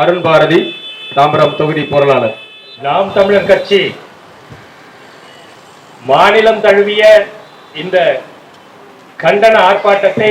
அருண் பாரதி தாம்பரம் தொகுதி பொருளாளர். நாம் தமிழர் கட்சி மாநிலம் தழுவிய இந்த கண்டன ஆர்ப்பாட்டத்தை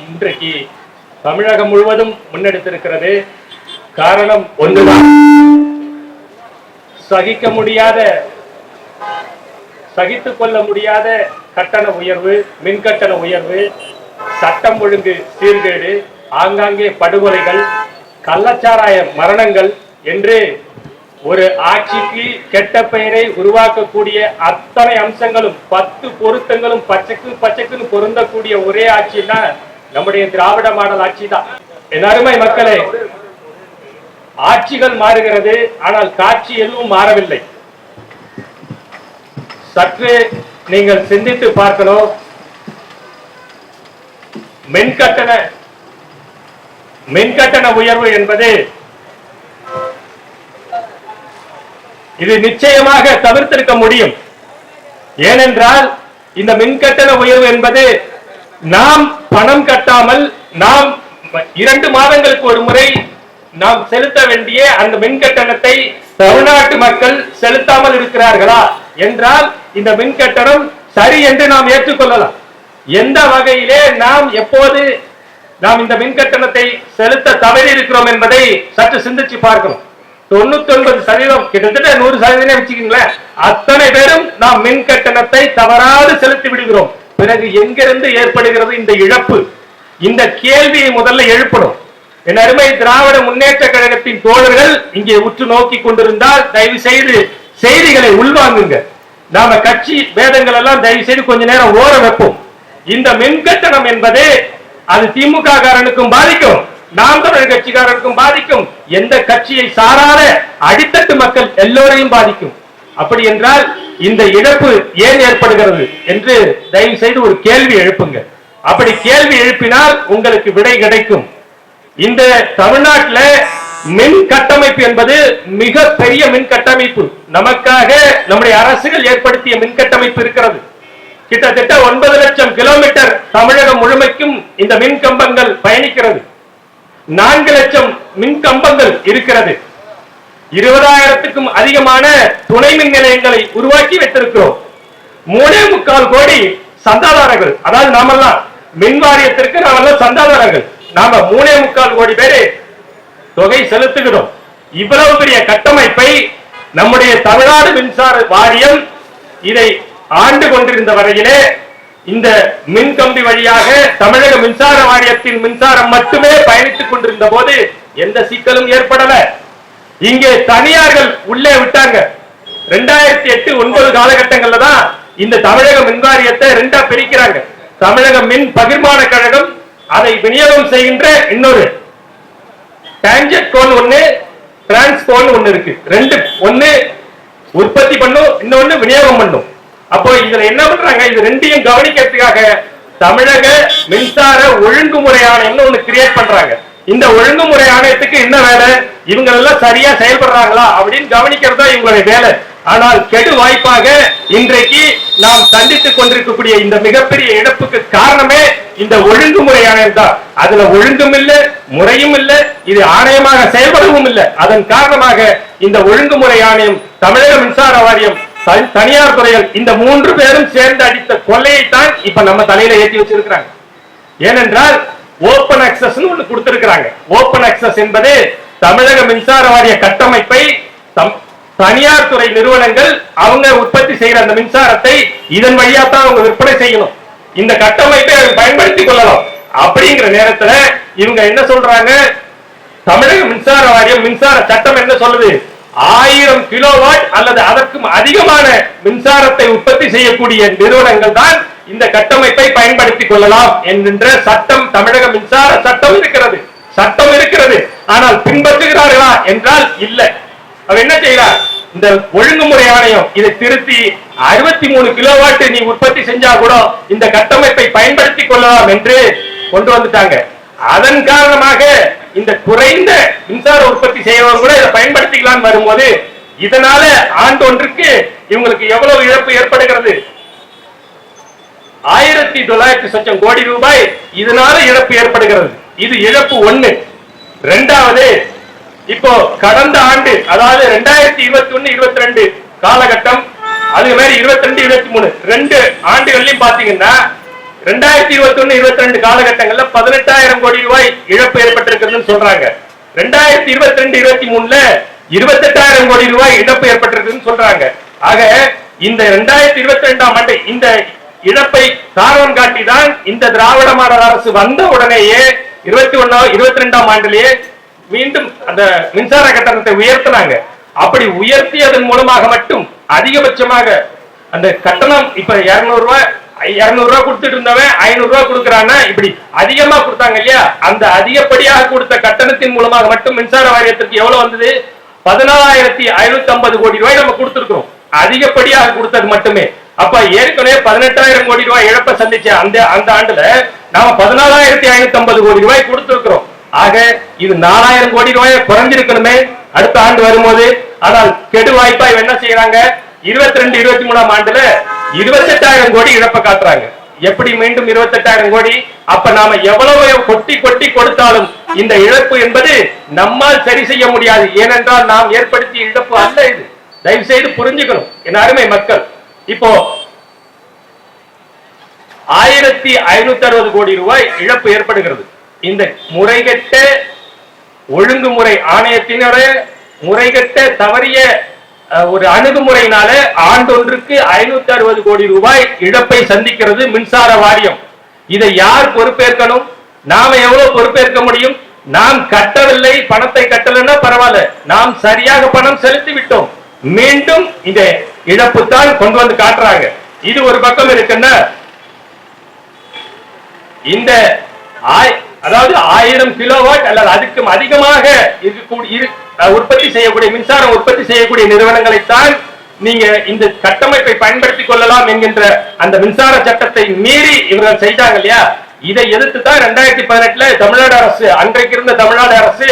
இன்றைக்கு தமிழகம் முழுவதும் முன்னெடுத்திருக்கிறது. காரணம் ஒன்றுதான். சகிக்க முடியாத சகித்துக் கொள்ள முடியாத கட்டண உயர்வு மின் கட்டண உயர்வு சட்டம் ஒழுங்கு சீர்கேடு ஆங்காங்கே படுகொலைகள் கள்ளச்சாராய மரணங்கள் என்று ஒரு ஆட்சிக்கு கெட்ட பெயரை உருவாக்கக்கூடிய அத்தனை அம்சங்களும் பத்து பொருத்தங்களும் பச்சைக்கு பச்சைக்குன்னு பொருந்தக்கூடிய ஒரே ஆட்சின்னா நம்முடைய திராவிட மாடல் ஆட்சி தான் என் அருமை மக்களே ஆட்சிகள் மாறுகிறது ஆனால் காட்சி எதுவும் மாறவில்லை. சற்று நீங்கள் சிந்தித்து பார்க்கணும். மின்கட்டண மின்கட்டண உயர்வு என்பது இது நிச்சயமாக தவிர்த்திருக்க முடியும். ஏனென்றால் இந்த மின்கட்டண உயர்வு என்பது நாம் பணம் கட்டாமல் நாம் இரண்டு மாதங்களுக்கு ஒரு முறை நாம் செலுத்த வேண்டிய அந்த மின் கட்டணத்தை தமிழ்நாட்டு மக்கள் செலுத்தாமல் இருக்கிறார்களா என்றால் இந்த மின் கட்டணம் சரி என்று நாம் ஏற்றுக்கொள்ளலாம். எந்த வகையிலே நாம் எப்போது நாம் இந்த மின் கட்டணத்தை செலுத்த தவறி இருக்கிறோம் என்பதை சற்று சிந்திச்சு பார்க்கணும். தொண்ணூத்தி ஒன்பது சதவீதம் கிட்டத்தட்ட நூறு சதவீதம் வச்சுக்கீங்களேன் அத்தனை பேரும் நாம் மின் கட்டணத்தை தவறாது செலுத்தி விடுகிறோம். பிறகு எங்கிருந்து ஏற்படுகிறது இந்த இழப்பு? இந்த கேள்வியை முதல்ல எழுப்பணும். என் அருமை திராவிட முன்னேற்ற கழகத்தின் தோழர்கள் இங்கே உற்று நோக்கி கொண்டிருந்தால் தயவு செய்து செய்திகளை உள்வாங்குங்க. நாம கட்சி வேதங்கள் எல்லாம் தயவு செய்து கொஞ்ச நேரம் ஓர வைப்போம். இந்த மின் கட்டணம் என்பது அது திமுக காரனுக்கும் பாதிக்கும் நாம் தமிழர் கட்சிக்காரனுக்கும் பாதிக்கும் எந்த கட்சியை சாராத அடித்தட்டு மக்கள் எல்லோரையும் பாதிக்கும். அப்படி என்றால் இந்த இழப்பு ஏன் ஏற்படுகிறது என்று தயவு செய்து ஒரு கேள்வி எழுப்புங்க அப்படி கேள்வி எழுப்பினால் உங்களுக்கு விடை கிடைக்கும். இந்த தமிழ்நாட்டில் மின் கட்டமைப்பு என்பது மிக பெரிய மின் கட்டமைப்பு. நமக்காக நம்முடைய அரசுகள் ஏற்படுத்திய மின் கட்டமைப்பு இருக்கிறது. கிட்டத்தட்ட ஒன்பது லட்சம் கிலோமீட்டர் வரைக்கும் இந்த மின் கம்பங்கள் பயணிக்கிறது. நான்கு லட்சம் மின் கம்பங்கள் இருக்கிறது. இருபதாயிரத்துக்கும் அதிகமான துணை மின் நிலையங்களை உருவாக்கி வைத்திருக்கிறோம். மூணே முக்கால் கோடி சந்தாதாரர்கள் அதாவது நாமெல்லாம் மின் வாரியத்திற்கு நாமெல்லாம் சந்தாதாரர்கள். நாம மூணே முக்கால் கோடி பேரு தொகை செலுத்துகிறோம். இவ்வளவு பெரிய கட்டமைப்பை நம்முடைய தமிழ்நாடு மின்சார வாரியம் இதை ஆண்டு கொண்டிருந்த வரையிலே இந்த மின் கம்பி வழியாக தமிழக மின்சார வாரியத்தின் மின்சாரம் மட்டுமே பயணித்துக் கொண்டிருந்த போது எந்த சிக்கலும் ஏற்படல. இங்கே தனியார்கள் உள்ளே விட்டாங்க. ரெண்டாயிரத்தி எட்டு ஒன்பது காலகட்டங்கள்ல தான் இந்த தமிழக மின்வாரியத்தை ரெண்டா பிரிக்கிறாங்க. தமிழக மின் பகிர்மான கழகம் அதை விநியோகம் செய்கின்ற இன்னொரு டான்ஜெட் கோன் ஒண்ணு டிரான்ஸ்கோன் ஒண்ணு இருக்கு. ரெண்டு ஒண்ணு உற்பத்தி பண்ணும் இன்னொன்னு விநியோகம் பண்ணும். அப்போ இதுல என்ன பண்றாங்க? இது ரெண்டையும் கவனிக்கிறதுக்காக தமிழக மின்சார ஒழுங்குமுறை ஆணையம்னு ஒண்ணு கிரியேட் பண்றாங்க. இந்த ஒழுங்குமுறை ஆணையத்துக்கு என்ன வேலை? இவங்க எல்லாம் சரியா செயல்படுறாங்களா அப்படின்னு கவனிக்கிறது தான் இவங்களுடைய வேலை. ஆனால் கெடு வாய்ப்பாக இன்றைக்கு நாம் சந்தித்துக் கொண்டிருக்கக்கூடிய இந்த மிகப்பெரிய இழப்புக்கு காரணமே இந்த ஒழுங்குமுறை ஆணையம் தான். அதுல ஒழுங்கும் இல்ல முறையும் இல்ல இது ஆணையமாக செயல்படவும் இல்லை. அதன் காரணமாக இந்த ஒழுங்குமுறை ஆணையம் தமிழக மின்சார வாரியம் தனியார் துறைகள் இந்த மூன்று பேரும் சேர்ந்து அடித்த கொள்ளையை தான் இப்ப நம்ம தலையில ஏற்றி வச்சிருக்கிறாங்க. ஏனென்றால் ஓபன் அக்சஸ் ஒண்ணு கொடுத்திருக்கிறாங்க. ஓபன் அக்சஸ் என்பது தமிழக மின்சார வாரிய கட்டமைப்பை தனியார் துறை நிறுவனங்கள் அவங்க உற்பத்தி செய்யற அந்த மின்சாரத்தை இதன் வழியா தான் அவங்க விற்பனை செய்யணும். இந்த கட்டமைப்பை அவங்க பயன்படுத்திக் கொள்ளலாம் அப்படிங்கிற நேரத்துல இவங்க என்ன சொல்றாங்க? தமிழக மின்சார வாரியம் மின்சார சட்டம் என்ன சொல்லுது? ஆயிரம் கிலோவாட் அல்லது அதற்கும் அதிகமான மின்சாரத்தை உற்பத்தி செய்யக்கூடிய நிறுவனங்கள் தான் இந்த கட்டமைப்பை பயன்படுத்திக் கொள்ளலாம் என்கின்ற சட்டம் தமிழக மின்சார சட்டம் இருக்கிறது. சட்டம் இருக்கிறது. ஆனால் பின்பற்றுகிறார்களா என்றால் இல்லை. அவர் என்ன செய்கிறார்? இந்த ஒழுங்குமுறை ஆணையம் இதை திருத்தி அறுபத்தி மூணு கிலோவாட் நீ உற்பத்தி செஞ்சா கூட இந்த கட்டமைப்பை பயன்படுத்திக் கொள்ளலாம் என்று கொண்டு வந்துட்டாங்க. அதன் காரணமாக இந்த குறைந்த மின்சார உற்பத்தி செய்யறவங்க கூட இதை பயன்படுத்திக்கலாம் வரும்போது இதனால ஆண்டொன்றுக்கு இவங்களுக்கு எவ்வளவு இழப்பு ஏற்படுகிறது? ஆயிரத்தி தொள்ளாயிரத்தி சொச்சம் கோடி ரூபாய் இதனால இழப்பு ஏற்படுகிறது. இது இழப்பு ஒண்ணு. ரெண்டாவது இப்போ கடந்த ஆண்டு அதாவது ரெண்டாயிரத்தி இருபத்தி ஒண்ணு இருபத்தி ரெண்டு காலகட்டம் அதே மாதிரி இருபத்தி ரெண்டு இருபத்தி மூணு ரெண்டு ஆண்டுகள்லயும் பாத்தீங்கன்னா ரெண்டாயிரத்தி இருபத்தி ஒண்ணு இருபத்தி ரெண்டு காலகட்டங்கள்ல பதினெட்டாயிரம் கோடி ரூபாய் இழப்பு ஏற்பட்டிருக்குதுன்னு சொல்றாங்க. ரெண்டாயிரத்தி இருபத்தி ரெண்டு இருபத்தி மூணுல இருபத்தி எட்டாயிரம் கோடி ரூபாய் இழப்பு ஏற்பட்டிருக்குன்னு சொல்றாங்க. ஆக இந்த ரெண்டாயிரத்தி இருபத்தி ரெண்டாம் ஆண்டு இந்த இழப்பை காரணம் காட்டிதான் இந்த திராவிட மாடல் அரசு வந்த உடனேயே இருபத்தி ஒன்னாம் இருபத்தி ரெண்டாம் ஆண்டிலேயே மீண்டும் அந்த மின்சார கட்டணத்தை உயர்த்தினாங்க. அப்படி உயர்த்தியதன் மூலமாக மட்டும் அதிகபட்சமாக அந்த கட்டணம் இப்ப இருநூறு ரூபாய் இருநூறுவா கொடுத்துட்டு இருந்தவன் ஐநூறுரூவா கொடுக்குறான்னா இப்படி அதிகமா கொடுத்தாங்க இல்லையா? அந்த அதிகப்படியாக கொடுத்த கட்டணத்தின் மூலமாக மட்டும் மின்சார வாரியத்திற்கு எவ்வளவு வந்தது? பதினாலாயிரத்தி ஐநூத்தி ஐம்பது கோடி ரூபாய் நம்ம கொடுத்துருக்கோம் அதிகப்படியாக கொடுத்தது மட்டுமே. அப்ப ஏற்கனவே பதினெட்டாயிரம் கோடி ரூபாய் இழப்பை சந்திச்ச அந்த அந்த ஆண்டுல நாம பதினாலாயிரத்தி ஐநூத்தி ஐம்பது கோடி ரூபாய் கொடுத்திருக்கிறோம். ஆக இது நாலாயிரம் கோடி ரூபாய் குறைஞ்சிருக்கணுமே. அடுத்த ஆண்டு வரும்போது. ஆனால் கெடு வாய்ப்பா இவன் என்ன செய்யறாங்க? இருபத்தி ரெண்டு இருபத்தி மூணாம் ஆண்டுல இருபத்தெட்டாயிரம் கோடி இழப்பை காட்டுறாங்க. எப்படி மீண்டும் இருபத்தெட்டாயிரம் கோடி? அப்ப நாம எவ்வளவு கொட்டி கொட்டி கொடுத்தாலும் இந்த இழப்பு என்பது நம்மால் சரி செய்ய முடியாது. ஏனென்றால் நாம் ஏற்படுத்திய இழப்பு அல்ல இது. தயவு செய்து புரிஞ்சுக்கணும். என் அருமை மக்கள் இப்போ ஆயிரத்தி ஐநூத்தி அறுபது கோடி ரூபாய் இழப்பு ஏற்படுகிறது. இந்த முறைகெட்ட ஒழுங்குமுறை ஆணையத்தினுடைய முறைகட்ட தவறிய ஒரு அணுகுமுறையினால ஆண்டொன்றுக்கு ஐநூத்தி அறுபது கோடி ரூபாய் இழப்பை சந்திக்கிறது மின்சார வாரியம். இதை யார் பொறுப்பேற்கணும்? நாம எவ்வளவு பொறுப்பேற்க முடியும்? நாம் கட்டவில்லை பணத்தை கட்டலைன்னா பரவாயில்ல. நாம் சரியாக பணம் செலுத்தி விட்டோம். மீண்டும் இந்த இழப்பு தான் கொண்டு வந்து காட்டுறாங்க. இது ஒரு பக்கம் இருக்குன்னா இந்த ஆய்- அதாவது ஆயிரம் கிலோவாட் அல்லது அதுக்கும் அதிகமாக இருக்கக்கூடிய இரு- உற்பத்தி செய்யக்கூடிய மின்சாரம் உற்பத்தி செய்யக்கூடிய நிறுவனங்களைத்தான் நீங்க இந்த கட்டமைப்பை பயன்படுத்திக் கொள்ளலாம் என்கின்ற அந்த மின்சார சட்டத்தை மீறி இவர்கள் செய்தாங்க இல்லையா? இதை எதிர்த்து தான் ரெண்டாயிரத்தி பதினெட்டுல தமிழ்நாடு அரசு அன்றைக்கு இருந்த தமிழ்நாடு அரசு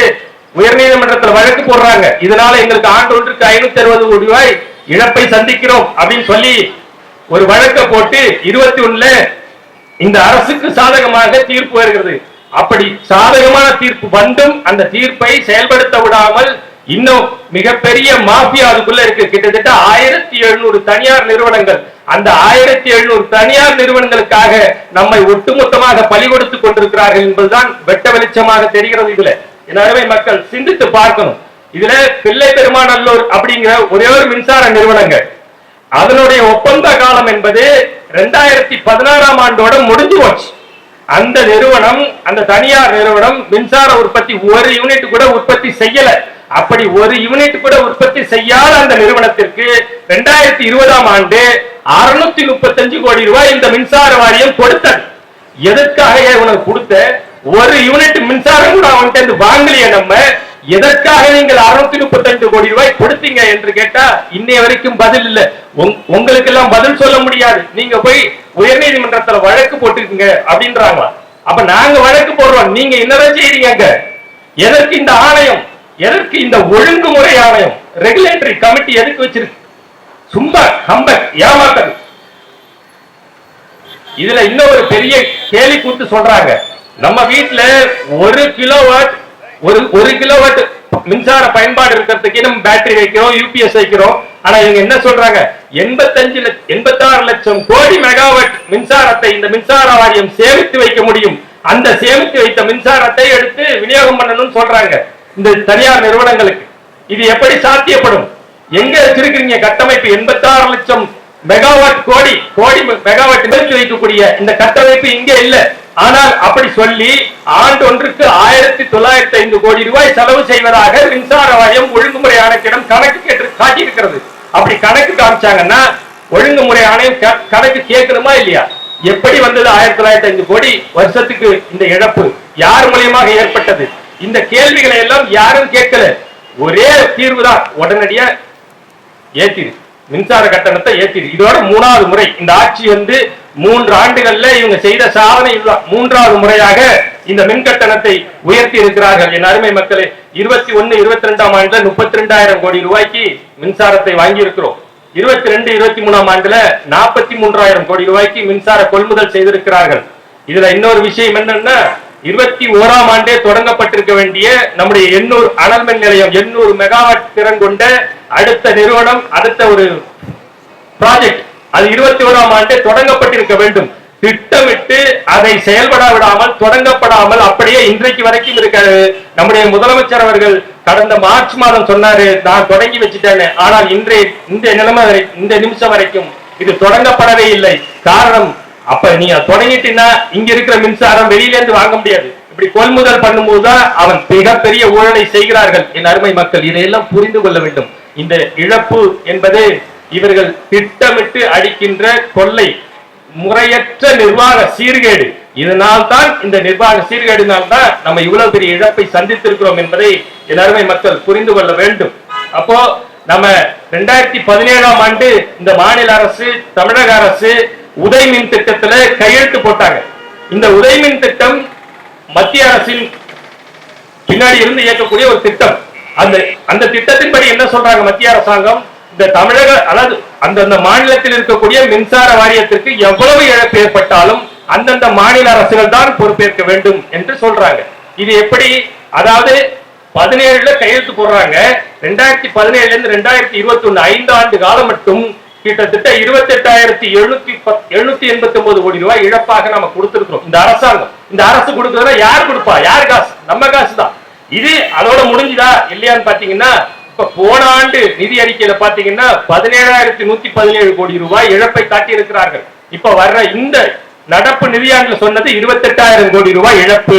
உயர்நீதிமன்றத்தில் வழக்கு போடுறாங்க. இதனால எங்களுக்கு ஆண்டு ஒன்றுக்கு ஐநூத்தி அறுபது கோடி ரூபாய் இழப்பை சந்திக்கிறோம் அப்படின்னு சொல்லி ஒரு வழக்கை போட்டு இருபத்தி ஒண்ணுல இந்த அரசுக்கு சாதகமாக தீர்ப்பு வருகிறது. அப்படி சாதகமான தீர்ப்பு வந்தும் அந்த தீர்ப்பை செயல்படுத்த விடாமல் இன்னும் மிகப்பெரிய மாஃபியா அதுக்குள்ள இருக்கு. கிட்டத்தட்ட ஆயிரத்தி எழுநூறு தனியார் நிறுவனங்கள். அந்த ஆயிரத்தி எழுநூறு தனியார் நிறுவனங்களுக்காக நம்மை ஒட்டுமொத்தமாக பலி கொடுத்துக் கொண்டிருக்கிறார்கள் என்பதுதான் வெட்ட வெளிச்சமாக தெரிகிறது இதுல. எனவே மக்கள் சிந்தித்து பார்க்கணும். இதுல பிள்ளை பெருமாநல்லூர் அப்படிங்கிற ஒரே ஒரு மின்சார நிறுவனங்கள். அதனுடைய ஒப்பந்த காலம் என்பது ரெண்டாயிரத்தி பதினாறாம் ஆண்டோட முடிஞ்சு போச்சு. அந்த நிறுவனம் அந்த தனியார் நிறுவனம் மின்சார உற்பத்தி ஒரு யூனிட் கூட உற்பத்தி செய்யல. அப்படி ஒரு யூனிட் கூட உற்பத்தி செய்யாத அந்த நிறுவனத்திற்கு ரெண்டாயிரத்தி இருபதாம் ஆண்டு அறுநூத்தி முப்பத்தஞ்சு கோடி ரூபாய் இந்த மின்சார வாரியம் கொடுத்தது. எதற்காக உனக்கு கொடுத்த? ஒரு யூனிட் மின்சாரம் கூட அவன்கிட்ட வாங்கலையே நம்ம. எதற்காக நீங்கள் அறுநூத்தி முப்பத்தஞ்சு கோடி ரூபாய் கொடுத்தீங்க என்று கேட்டா இன்னைய வரைக்கும் பதில் இல்ல. உங்களுக்கு எல்லாம் பதில் சொல்ல முடியாது. நீங்க போய் உயர்நீதிமன்றத்துல வழக்கு போட்டுருக்கீங்க அப்படின்றாங்களா? அப்ப நாங்க வழக்கு போடுறோம். நீங்க என்னதான் செய்யறீங்க அங்க? எதற்கு இந்த ஆணையம்? எதற்கு இந்த ஒழுங்குமுறை ஆணையம்? ரெகுலேட்டரி கமிட்டி எதுக்கு வச்சிருக்கு? சும்மா ஹம்பக் ஏமாத்தல். இதுல இன்னும் ஒரு பெரிய கேலி கூத்து சொல்றாங்க. நம்ம வீட்டுல ஒரு கிலோவாட் ஒரு ஒரு கிலோவாட் மின்சார பயன்பாடு இருக்கிறதுக்கு நம்ம பேட்டரி வைக்கிறோம் யூபிஎஸ் வைக்கிறோம். ஆனா இவங்க என்ன சொல்றாங்க? எண்பத்தஞ்சு எண்பத்தாறு லட்சம் கோடி மெகாவாட் மின்சாரத்தை இந்த மின்சார வாரியம் சேமித்து வைக்க முடியும். அந்த சேமித்து வைத்த மின்சாரத்தை எடுத்து விநியோகம் பண்ணணும்னு சொல்றாங்க இந்த தனியார் நிறுவனங்களுக்கு. இது எப்படி சாத்தியப்படும்? எங்க வச்சிருக்கிறீங்க கட்டமைப்பு? எண்பத்தாறு லட்சம் மெகாவாட் கோடி கோடி மெகாவாட் நிறுத்தி வைக்கக்கூடிய இந்த கட்டமைப்பு இங்க இல்லை. ஆனால் அப்படி சொல்லி ஆண்டு ஒன்றுக்கு ஆயிரத்தி தொள்ளாயிரத்தி ஐந்து கோடி ரூபாய் செலவு செய்வதாக மின்சார வாரியம் ஒழுங்குமுறை ஆணையத்திடம் கணக்கு கேட்டு காட்டியிருக்கிறது. அப்படி கணக்கு காமிச்சாங்கன்னா ஒழுங்குமுறை ஆணையம் க- கணக்கு கேட்கணுமா இல்லையா? எப்படி வந்தது ஆயிரத்தி தொள்ளாயிரத்தி ஐந்து கோடி வருஷத்துக்கு இந்த இழப்பு? யார் மூலியமாக ஏற்பட்டது? இந்த கேள்விகளை எல்லாம் யாரும் கேட்கல. ஒரே தீர்வு தான் உடனடியா ஏற்றிடு மின்சார கட்டணத்தை ஏற்றிடு இதோட மூணாவது முறை. இந்த ஆட்சி வந்து மூன்று ஆண்டுகள்ல இவங்க செய்த சாதனை மூன்றாவது முறையாக இந்த மின் கட்டணத்தை உயர்த்தி இருக்கிறார்கள். என் அருமை மக்களே இருபத்தி ஒன்னு இருபத்தி ரெண்டாம் ஆண்டுல முப்பத்தி ரெண்டாயிரம் கோடி ரூபாய்க்கு மின்சாரத்தை வாங்கி இருக்கிறோம் இருபத்தி ரெண்டு இருபத்தி மூணாம் ஆண்டுல நாற்பத்தி மூன்றாயிரம் கோடி ரூபாய்க்கு மின்சார கொள்முதல் செய்திருக்கிறார்கள். இதுல இன்னொரு விஷயம் என்னன்னா இருபத்தி ஓராம் ஆண்டே தொடங்கப்பட்டிருக்க வேண்டிய நம்முடைய எண்ணூர் அனல் மின் நிலையம் எண்ணூறு மெகாவாட் திறன் கொண்ட அடுத்த நிறுவனம் அடுத்த ஒரு ப்ராஜெக்ட் அது இருபத்தி ஓராம் ஆண்டே தொடங்கப்பட்டிருக்க வேண்டும். திட்டமிட்டு அதை செயல்பட விடாமல் தொடங்கப்படாமல் அப்படியே இன்றைக்கு வரைக்கும் இருக்காரு நம்முடைய முதலமைச்சர் அவர்கள் கடந்த மார்ச் மாதம் சொன்னாரு நான் தொடங்கி வச்சுட்டேன்னு. ஆனால் இன்றைய இந்த நிலைமை வரை இந்த நிமிஷம் வரைக்கும் இது தொடங்கப்படவே இல்லை. காரணம் அப்ப நீங்க தொடங்கிட்டீங்கன்னா இங்க இருக்கிற மின்சாரம் வெளியில இருந்து வாங்க முடியாது. இப்படி கொள்முதல் பண்ணும்போதுதான் அவன் மிகப்பெரிய ஊழலை செய்கிறார்கள். என் அருமை மக்கள் இதையெல்லாம் புரிந்து கொள்ள வேண்டும். இந்த இழப்பு என்பது இவர்கள் திட்டமிட்டு அடிக்கின்ற கொள்ளை முறையற்ற நிர்வாக சீர்கேடு. இதனால் தான் இந்த நிர்வாக சீர்கேடினால் தான் நம்ம இவ்வளவு பெரிய இழப்பை சந்தித்திருக்கிறோம் என்பதை எல்லாருமே மக்கள் புரிந்து கொள்ள வேண்டும். அப்போ நம்ம ரெண்டாயிரத்தி பதினேழாம் ஆண்டு இந்த மாநில அரசு தமிழக அரசு உதய் மின் திட்டத்துல கையெழுத்து போட்டாங்க. இந்த உதய் மின் திட்டம் மத்திய அரசின் பின்னாடி இருந்து இயக்கக்கூடிய ஒரு திட்டம். அந்த அந்த திட்டத்தின்படி என்ன சொல்றாங்க மத்திய அரசாங்கம்? இந்த தமிழக அதாவது அந்தந்த மாநிலத்தில் இருக்கக்கூடிய மின்சார வாரியத்திற்கு எவ்வளவு இழப்பு ஏற்பட்டாலும் அந்தந்த மாநில அரசுகள் தான் பொறுப்பேற்க வேண்டும் என்று சொல்றாங்க. இது எப்படி? அதாவது பதினேழுல கையெழுத்து போடுறாங்க. ரெண்டாயிரத்தி பதினேழுல இருந்து ரெண்டாயிரத்தி இருபத்தி ஒண்ணு ஐந்து ஆண்டு காலம் மட்டும் கிட்டத்தட்ட இருபத்தி எட்டாயிரத்தி எழுநூத்தி எழுநூத்தி எண்பத்தி ஒன்பது கோடி ரூபாய் இழப்பாக நம்ம கொடுத்திருக்கிறோம். இந்த அரசாங்கம். இந்த அரசு கொடுக்கறதுனா யார் கொடுப்பா? யார் காசு? நம்ம காசு தான் இது அதோட முடிஞ்சுதா? இல்லையான்னு பாத்தீங்கன்னா போன ஆண்டு நிதி அறிக்கையில பாத்தீங்கன்னா பதினேழாயிரத்தி நூத்தி பதினேழு கோடி ரூபாய் இழப்பை காட்டி இருக்கிறார்கள் இப்ப வர்ற இந்த நடப்பு நிதியாண்டுல சொன்னது இருபத்தெட்டாயிரம் கோடி ரூபாய் இழப்பு.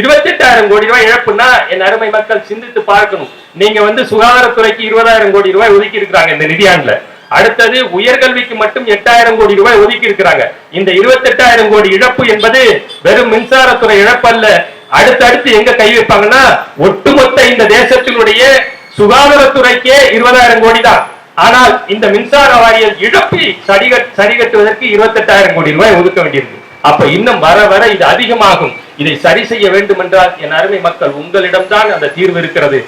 இருபத்தெட்டாயிரம் கோடி ரூபாய் இழப்புன்னா என் அருமை மக்கள் சிந்தித்து பார்க்கணும். நீங்க வந்து சுகாதாரத்துறைக்கு இருபதாயிரம் கோடி ரூபாய் ஒதுக்கி இருக்கிறாங்க இந்த நிதியாண்டுல. அடுத்தது உயர்கல்விக்கு மட்டும் எட்டாயிரம் கோடி ரூபாய் ஒதுக்கி இருக்கிறாங்க. இந்த இருபத்தெட்டாயிரம் கோடி இழப்பு என்பது வெறும் மின்சாரத்துறை இழப்பு அல்ல அடுத்தடுத்து எங்க கை வைப்பாங்கன்னா ஒட்டுமொத்த இந்த தேசத்தினுடைய சுகாதாரத்துறைக்கே இருபதாயிரம் கோடி தான் ஆனால் இந்த மின்சார வாரிய இழப்பை சரிகட் சரிகட்டுவதற்கு இருபத்தெட்டாயிரம் கோடி ரூபாய் ஒதுக்க வேண்டியிருக்கு அப்ப இன்னும் வர வர இது அதிகமாகும். இதை சரி செய்ய வேண்டும் என்றால் என் அருமை மக்கள் உங்களிடம்தான் அந்த தீர்வு இருக்கிறது.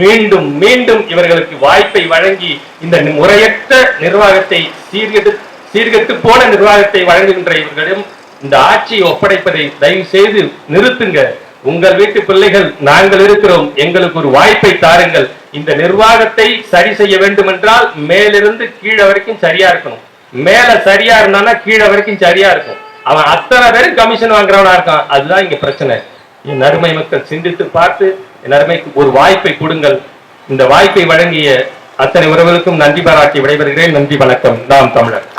மீண்டும் மீண்டும் இவர்களுக்கு வாய்ப்பை வழங்கி இந்த முறையற்ற நிர்வாகத்தை சீர்கெட்டு சீர்கெட்டு போன நிர்வாகத்தை வழங்குகின்ற இவர்களிடம் இந்த ஆட்சியை ஒப்படைப்பதை தயவு செய்து நிறுத்துங்க. உங்கள் வீட்டு பிள்ளைகள் நாங்கள் இருக்கிறோம் எங்களுக்கு ஒரு வாய்ப்பை தாருங்கள். இந்த நிர்வாகத்தை சரி செய்ய வேண்டும் என்றால் மேலிருந்து கீழே வரைக்கும் சரியா இருக்கணும். மேல சரியா இருந்தானா கீழே வரைக்கும் சரியா இருக்கும். அவன் அத்தனை பேரும் கமிஷன் வாங்குறவனா இருக்கான். அதுதான் இங்க பிரச்சனை. என் அருமை மக்கள் சிந்தித்து பார்த்து என் அருமைக்கு ஒரு வாய்ப்பை கொடுங்கள். இந்த வாய்ப்பை வழங்கிய அத்தனை உறவுகளுக்கும் நன்றி பாராட்டி விடைபெறுகிறேன். நன்றி வணக்கம். நாம் தமிழர்.